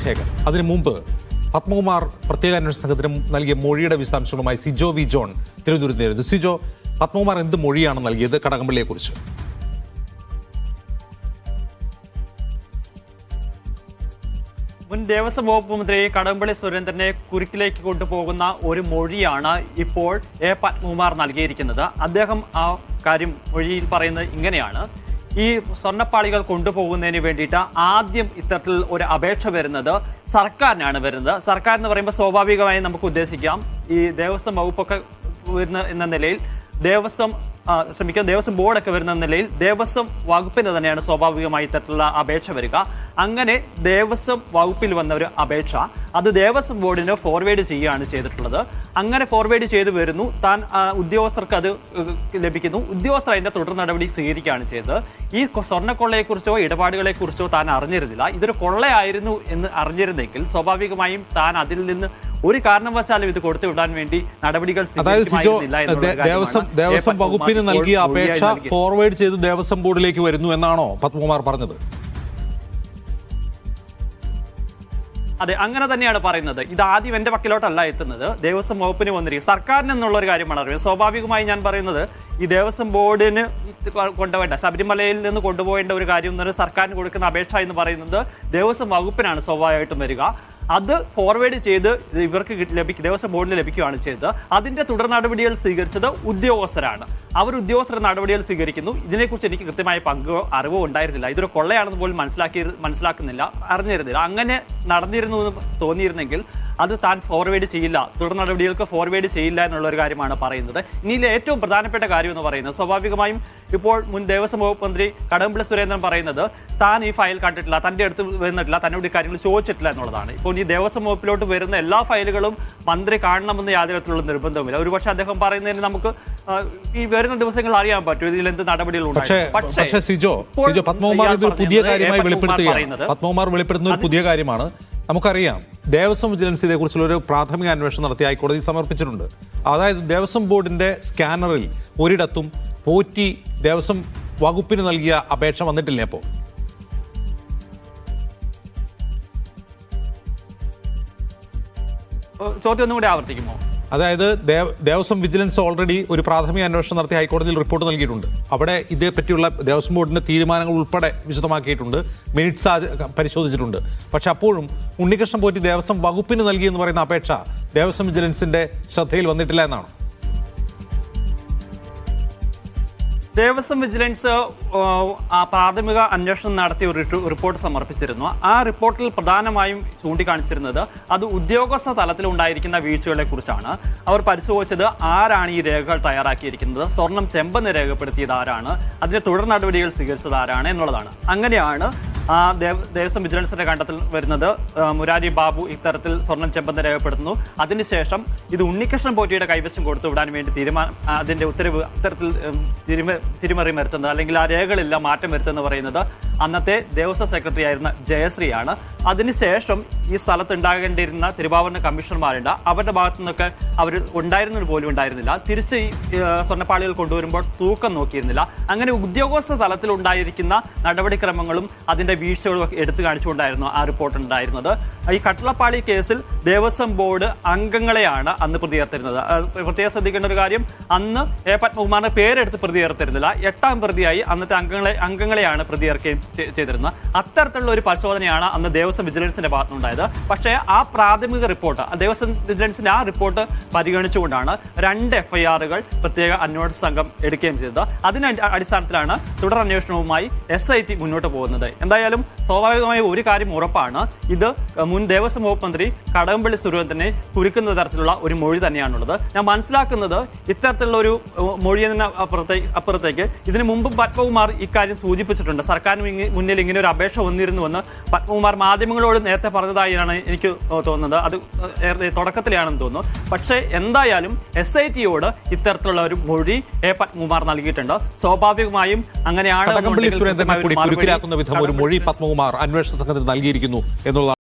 ചന്ദ്രശേഖർ അതിനു മുമ്പ് പത്മകുമാർ പ്രത്യേക അന്വേഷണ സംഘത്തിന് നൽകിയ മൊഴിയുടെ വിശദാംശങ്ങളുമായി സിജോ വി ജോൺ തിരുവനന്തപുരത്ത് നേരിടുന്നു സിജോ പത്മകുമാർ എന്ത് മൊഴിയാണ് നൽകിയത്? കടകംപള്ളിയെക്കുറിച്ച്. മുൻ ദേവസ്വം വകുപ്പ് മന്ത്രി കടകംപള്ളി സുരേന്ദ്രനെ കുരുക്കിലേക്ക് കൊണ്ടുപോകുന്ന ഒരു മൊഴിയാണ് ഇപ്പോൾ എ പത്മകുമാർ നൽകിയിരിക്കുന്നത്. അദ്ദേഹം ആ കാര്യം മൊഴിയിൽ പറയുന്നത് ഇങ്ങനെയാണ്. ഈ സ്വർണപ്പാളികൾ കൊണ്ടുപോകുന്നതിന് വേണ്ടിയിട്ട് ആദ്യം ഇത്തരത്തിൽ ഒരു അപേക്ഷ വരുന്നത് സർക്കാരിനാണ് വരുന്നത്. സർക്കാർ എന്ന് പറയുമ്പോൾ സ്വാഭാവികമായി നമുക്ക് ഉദ്ദേശിക്കാം. ഈ ദേവസ്വം വകുപ്പൊക്കെ വരുന്ന എന്ന നിലയിൽ ദേവസ്വം ക്ഷമിക്കാം ദേവസ്വം ബോർഡൊക്കെ വരുന്ന നിലയിൽ ദേവസ്വം വകുപ്പിന് തന്നെയാണ് സ്വാഭാവികമായി ഇത്തരത്തിലുള്ള അപേക്ഷ വരിക. അങ്ങനെ ദേവസ്വം വകുപ്പിൽ വന്ന ഒരു അപേക്ഷ അത് ദേവസ്വം ബോർഡിന് ഫോർവേഡ് ചെയ്യുകയാണ് ചെയ്തിട്ടുള്ളത്. അങ്ങനെ ഫോർവേഡ് ചെയ്ത് വരുന്നു. താൻ ഉദ്യോഗസ്ഥർക്ക് അത് ലഭിക്കുന്നു. ഉദ്യോഗസ്ഥർ അതിന്റെ തുടർ നടപടി സ്വീകരിക്കുകയാണ് ചെയ്തത്. ഈ സ്വർണക്കൊള്ളയെക്കുറിച്ചോ ഇടപാടുകളെക്കുറിച്ചോ താൻ അറിഞ്ഞിരുന്നില്ല. ഇതൊരു കൊള്ളയായിരുന്നു എന്ന് അറിഞ്ഞിരുന്നെങ്കിൽ സ്വാഭാവികമായും താൻ അതിൽ നിന്ന് ഒരു കാരണവശാലും ഇത് കൊടുത്തു വിടാൻ വേണ്ടി നടപടികൾ ദേവസ്വം ദേവസ്വം വകുപ്പിന് നൽകിയ അപേക്ഷ ഫോർവേഡ് ചെയ്ത് ദേവസ്വം ബോർഡിലേക്ക് വരുന്നു എന്നാണോ പത്മകുമാർ പറഞ്ഞത്? അതെ അങ്ങനെ തന്നെയാണ് പറയുന്നത്. ഇത് ആദ്യം എന്റെ പക്കലോട്ടല്ല എത്തുന്നത്. ദേവസ്വം വകുപ്പിന് വന്നിരിക്കും സർക്കാരിന് എന്നുള്ള ഒരു കാര്യമാണ് അറിയുന്നത്. സ്വാഭാവികമായി ഞാൻ പറയുന്നത് ഈ ദേവസ്വം ബോർഡിന് കൊണ്ടുപോകേണ്ട ശബരിമലയിൽ നിന്ന് കൊണ്ടുപോകേണ്ട ഒരു കാര്യം എന്ന് പറഞ്ഞാൽ സർക്കാരിന് കൊടുക്കുന്ന അപേക്ഷ എന്ന് പറയുന്നത് ദേവസ്വം വകുപ്പിനാണ് സ്വാഭാവികമായിട്ടും വരിക. അത് ഫോർവേഡ് ചെയ്ത് ഇവർക്ക് ലഭിക്കും ദേവസ്വം ബോർഡിന് ലഭിക്കുകയാണ് ചെയ്തത്. അതിന്റെ തുടർ നടപടികൾ സ്വീകരിച്ചത് ഉദ്യോഗസ്ഥരാണ്. അവർ ഉദ്യോഗസ്ഥർ നടപടികൾ സ്വീകരിക്കുന്നു. ഇതിനെക്കുറിച്ച് എനിക്ക് കൃത്യമായ പങ്കോ അറിവോ ഉണ്ടായിരുന്നില്ല. ഇതൊരു കൊള്ളയാണെന്ന് പോലും മനസ്സിലാക്കി മനസ്സിലാക്കുന്നില്ല അറിഞ്ഞിരുന്നില്ല. അങ്ങനെ നടന്നിരുന്നു എന്ന് തോന്നിയിരുന്നെങ്കിൽ അത് താൻ ഫോർവേഡ് ചെയ്യില്ല. തുടർ നടപടികൾക്ക് ഫോർവേഡ് ചെയ്യില്ല എന്നുള്ള ഒരു കാര്യമാണ് പറയുന്നത്. ഇനിയിലെ ഏറ്റവും പ്രധാനപ്പെട്ട കാര്യം എന്ന് പറയുന്നത് സ്വാഭാവികമായും ഇപ്പോൾ മുൻ ദേവസ്വം വകുപ്പ് മന്ത്രി കടകംപള്ളി സുരേന്ദ്രൻ പറയുന്നത് താൻ ഈ ഫയൽ കണ്ടിട്ടില്ല തന്റെ അടുത്ത് വന്നിട്ടില്ല തന്നോട് ഈ കാര്യങ്ങൾ ചോദിച്ചിട്ടില്ല എന്നുള്ളതാണ്. ഇപ്പോൾ ഈ ദേവസ്വം വകുപ്പിലോട്ട് വരുന്ന എല്ലാ ഫയലുകളും മന്ത്രി കാണണമെന്ന് യാതൊരു തരത്തിലുള്ള നിർബന്ധവുമില്ല. ഒരുപക്ഷെ അദ്ദേഹം പറയുന്നതിന് നമുക്ക് ഈ വരുന്ന ദിവസങ്ങൾ അറിയാൻ പറ്റും ഇതിൽ എന്ത് നടപടികൾ സിജോ സിജോ പത്മകുമാർ ഇയാൾ ഇതൊരു പുതിയ കാര്യമായി പത്മകുമാർ വെളിപ്പെടുത്തുകയാണ്. പറയുന്നത്. പത്മകുമാർ വെളിപ്പെടുത്തുന്ന ഒരു പുതിയ കാര്യമാണ്. നമുക്കറിയാം ദേവസ്വം വിജിലൻസ് ഇതേക്കുറിച്ചുള്ള ഒരു പ്രാഥമിക അന്വേഷണം നടത്തി ഹൈക്കോടതി സമർപ്പിച്ചിട്ടുണ്ട്. അതായത് ദേവസ്വം ബോർഡിന്റെ സ്കാനറിൽ ഒരിടത്തും പോറ്റി ദേവസ്വം വകുപ്പിന് നൽകിയ അപേക്ഷ വന്നിട്ടില്ലേ അപ്പോൾ ചോദ്യം ഒന്നും കൂടി ആവർത്തിക്കുമോ? അതായത് ദേവ- ദേവസ്വം വിജിലൻസ് ഓൾറെഡി ഒരു പ്രാഥമിക അന്വേഷണം നടത്തി ഹൈക്കോടതിയിൽ റിപ്പോർട്ട് നൽകിയിട്ടുണ്ട്. അവിടെ ഇതേപ്പറ്റിയുള്ള ദേവസ്വം ബോർഡിന്റെ തീരുമാനങ്ങൾ ഉൾപ്പെടെ വിശദമാക്കിയിട്ടുണ്ട്. മിനിറ്റ്സ് പരിശോധിച്ചിട്ടുണ്ട്. പക്ഷെ അപ്പോഴും ഉണ്ണികൃഷ്ണൻ പോറ്റി ദേവസ്വം വകുപ്പിന് നൽകി എന്ന് പറയുന്ന അപേക്ഷ ദേവസ്വം വിജിലൻസിന്റെ ശ്രദ്ധയിൽ വന്നിട്ടില്ല എന്നാണ്? ദേവസ്വം വിജിലൻസ് പ്രാഥമിക അന്വേഷണം നടത്തിയ ഒരു റിപ്പോർട്ട് സമർപ്പിച്ചിരുന്നു. ആ റിപ്പോർട്ടിൽ പ്രധാനമായും ചൂണ്ടിക്കാണിച്ചിരുന്നത് അത് ഉദ്യോഗസ്ഥ തലത്തിൽ ഉണ്ടായിരിക്കുന്ന വീഴ്ചകളെ കുറിച്ചാണ്. അവർ പരിശോധിച്ചത് ആരാണ് ഈ രേഖകൾ തയ്യാറാക്കിയിരിക്കുന്നത് സ്വർണം ചെമ്പെന്ന് രേഖപ്പെടുത്തിയത് ആരാണ് അതിന്റെ തുടർ നടപടികൾ സ്വീകരിച്ചത് ആരാണ് എന്നുള്ളതാണ്. അങ്ങനെയാണ് ദേവസ്വം വിജിലൻസിന്റെ കണ്ടെത്തൽ വരുന്നത് മുരാരി ബാബു ഇത്തരത്തിൽ സ്വർണം ചെമ്പെന്ന് രേഖപ്പെടുത്തുന്നു. അതിനുശേഷം ഇത് ഉണ്ണികൃഷ്ണൻ പോറ്റിയുടെ കൈവശം കൊടുത്തു വിടാൻ വേണ്ടി തീരുമാനം അതിന്റെ ഉത്തരവ് ഇത്തരത്തിൽ തിരുമറി തിരിമ തിരിമറി വരുത്തുന്നത് അല്ലെങ്കിൽ ആ രേഖകളില്ല മാറ്റം വരുത്തുന്നത് പറയുന്നത് അന്നത്തെ ദേവസ്വം സെക്രട്ടറി ആയിരുന്ന ജയശ്രീയാണ്. അതിനുശേഷം ഈ സ്ഥലത്ത് ഉണ്ടാകേണ്ടിയിരുന്ന തിരുവാഭരണ കമ്മീഷണർമാരുണ്ട്. അവരുടെ ഭാഗത്തു നിന്നൊക്കെ അവർ ഉണ്ടായിരുന്നത് പോലും ഉണ്ടായിരുന്നില്ല. തിരിച്ച് ഈ സ്വർണപ്പാളികൾ കൊണ്ടുവരുമ്പോൾ തൂക്കം നോക്കിയിരുന്നില്ല. അങ്ങനെ ഉദ്യോഗസ്ഥ തലത്തിൽ ഉണ്ടായിരിക്കുന്ന നടപടിക്രമങ്ങളും അതിന്റെ വീഴ്ചകളും ഒക്കെ എടുത്തു കാണിച്ചുകൊണ്ടായിരുന്നു ആ റിപ്പോർട്ട് ഉണ്ടായിരുന്നത്. ഈ കട്ടളപ്പാളി കേസിൽ ദേവസ്വം ബോർഡ് അംഗങ്ങളെയാണ് അന്ന് പ്രതി ചേർത്തിരുന്നത് ആ, പ്രത്യേകം ശ്രദ്ധിക്കേണ്ട ഒരു കാര്യം അന്ന് എ പത്മകുമാറിന്റെ പേരെടുത്ത് പ്രതി ചേർത്തിരുന്നില്ല എട്ടാം പ്രതിയായി അന്നത്തെ അംഗങ്ങളെ അംഗങ്ങളെയാണ് പ്രതി ചേർക്കുകയും ചെയ്തിരുന്നത്. അത്തരത്തിലുള്ള ഒരു പരിശോധനയാണ് അന്ന് ദേവസ്വം വിജിലൻസിന്റെ ഭാഗത്തുനിന്നുണ്ടായത്. പക്ഷേ ആ പ്രാഥമിക റിപ്പോർട്ട് ദേവസ്വം വിജിലൻസിന്റെ ആ റിപ്പോർട്ട് പരിഗണിച്ചുകൊണ്ടാണ് രണ്ട് എഫ്ഐആറുകൾ പ്രത്യേക അന്വേഷണ സംഘം എടുക്കുകയും ചെയ്തത്. അതിന്റെ അടിസ്ഥാനത്തിലാണ് തുടർ അന്വേഷണവുമായി എസ് ഐ ടി മുന്നോട്ട് പോകുന്നത്. എന്തായാലും സ്വാഭാവികമായ ഒരു കാര്യം ഉറപ്പാണ്. ഇത് മുൻ ദേവസ്വം വകുപ്പ് മന്ത്രി കടകംപള്ളി സുരേന്ദ്രനെ കുരുക്കുന്ന തരത്തിലുള്ള ഒരു മൊഴി തന്നെയാണുള്ളത്. ഞാൻ മനസ്സിലാക്കുന്നത് ഇത്തരത്തിലുള്ള ഒരു മൊഴി എന്ന അപ്പുറത്തേക്ക് അപ്പുറത്തേക്ക് ഇതിനു മുമ്പ് പത്മകുമാർ ഇക്കാര്യം സൂചിപ്പിച്ചിട്ടുണ്ട്. സർക്കാരിന് മുന്നിൽ ഇങ്ങനെ ഒരു അപേക്ഷ വന്നിരുന്നുവെന്ന് പത്മകുമാർ മാധ്യമങ്ങളോട് നേരത്തെ പറഞ്ഞതായാണ് എനിക്ക് തോന്നുന്നത്. അത് ഏറെ തുടക്കത്തിലാണെന്ന് തോന്നുന്നു. പക്ഷേ എന്തായാലും എസ് ഐ ടിയോട് ഇത്തരത്തിലുള്ള ഒരു മൊഴി എ പത്മകുമാർ നൽകിയിട്ടുണ്ട്. സ്വാഭാവികമായും അങ്ങനെയാണ് വിധം ഒരു മൊഴി പത്മകുമാർ അന്വേഷണ സംഘത്തിന് നൽകിയിരിക്കുന്നു എന്നുള്ളതാണ്.